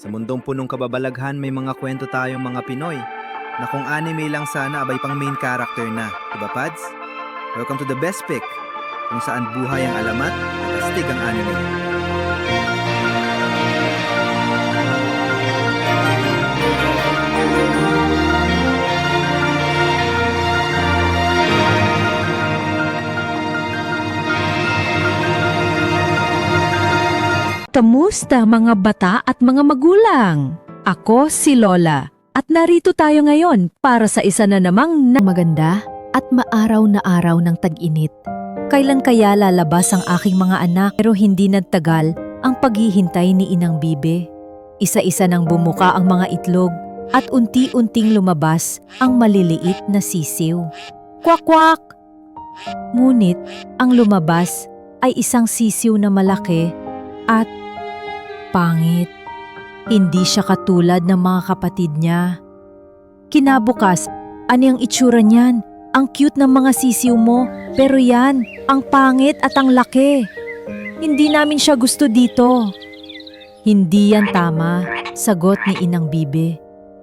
Sa mundong punong kababalaghan may mga kwento tayong mga Pinoy na kung anime lang sana abay pang main character na. Diba, Pads? Welcome to the best pick kung saan buhay ang alamat at astig ang anime. Kamusta mga bata at mga magulang? Ako si Lola at narito tayo ngayon para sa isa na namang na maganda at maaraw na araw ng tag-init. Kailan kaya lalabas ang aking mga anak pero hindi nagtagal ang paghihintay ni Inang Bibe. Isa-isa nang bumuka ang mga itlog at unti-unting lumabas ang maliliit na sisiw. Kwak-kwak! Ngunit ang lumabas ay isang sisiw na malaki at pangit. Hindi siya katulad ng mga kapatid niya. Kinabukas, ano ang itsura niyan? Ang cute ng mga sisiw mo, pero yan, ang pangit at ang laki. Hindi namin siya gusto dito. Hindi yan tama, sagot ni Inang Bibe.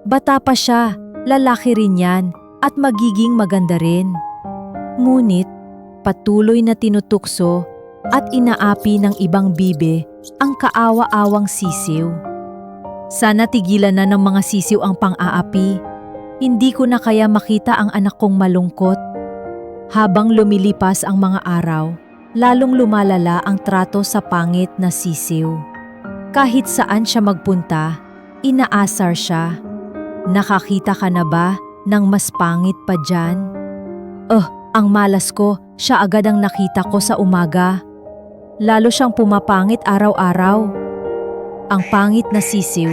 Bata pa siya, lalaki rin yan, at magiging maganda rin. Ngunit, patuloy na tinutukso at inaapi ng ibang bibe ang kaawa-awang sisiw. Sana tigilan na ng mga sisiw ang pang-aapi. Hindi ko na kaya makita ang anak kong malungkot. Habang lumilipas ang mga araw, lalong lumalala ang trato sa pangit na sisiw. Kahit saan siya magpunta, inaasar siya. Nakakita ka na ba ng mas pangit pa dyan? Oh, ang malas ko, siya agad ang nakita ko sa umaga. Lalo siyang pumapangit araw-araw. Ang pangit na sisiw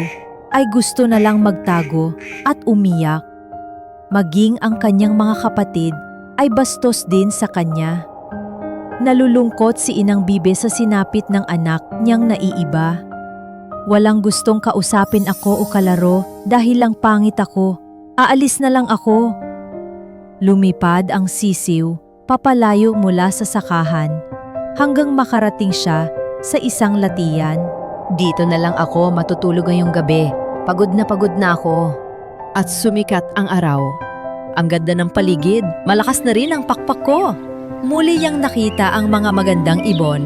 ay gusto na lang magtago at umiyak. Maging ang kanyang mga kapatid ay bastos din sa kanya. Nalulungkot si Inang Bibe sa sinapit ng anak niyang naiiba. Walang gustong kausapin ako o kalaro dahil lang pangit ako. Aalis na lang ako. Lumipad ang sisiw papalayo mula sa sakahan hanggang makarating siya sa isang latiyan. Dito na lang ako matutulog ngayong gabi. Pagod na pagod na ako. At sumikat ang araw. Ang ganda ng paligid, malakas na rin ang pakpak ko. Muli yang nakita ang mga magandang ibon.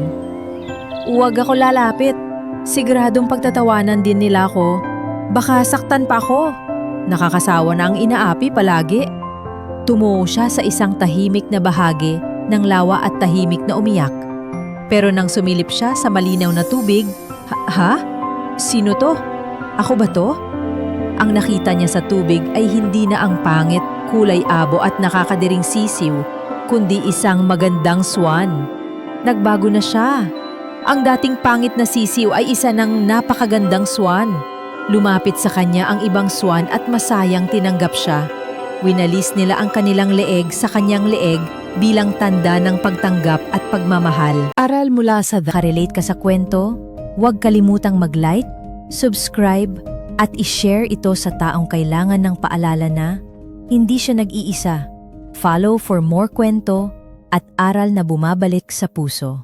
Huwag ako lalapit. Siguradong pagtatawanan din nila ako. Baka saktan pa ako. Nakakasawa na ang inaapi palagi. Tumuo siya sa isang tahimik na bahagi ng lawa at tahimik na umiyak. Pero nang sumilip siya sa malinaw na tubig, ha? Sino to? Ako ba to? Ang nakita niya sa tubig ay hindi na ang pangit, kulay abo at nakakadiring sisiw, kundi isang magandang swan. Nagbago na siya. Ang dating pangit na sisiw ay isa ng napakagandang swan. Lumapit sa kanya ang ibang swan at masayang tinanggap siya. Winalis nila ang kanilang leeg sa kanyang leeg bilang tanda ng pagtanggap at pagmamahal. Aral mula sa The Karelate ka sa kwento, huwag kalimutang mag-like, subscribe, at i-share ito sa taong kailangan ng paalala na hindi siya nag-iisa. Follow for more kwento at aral na bumabalik sa puso.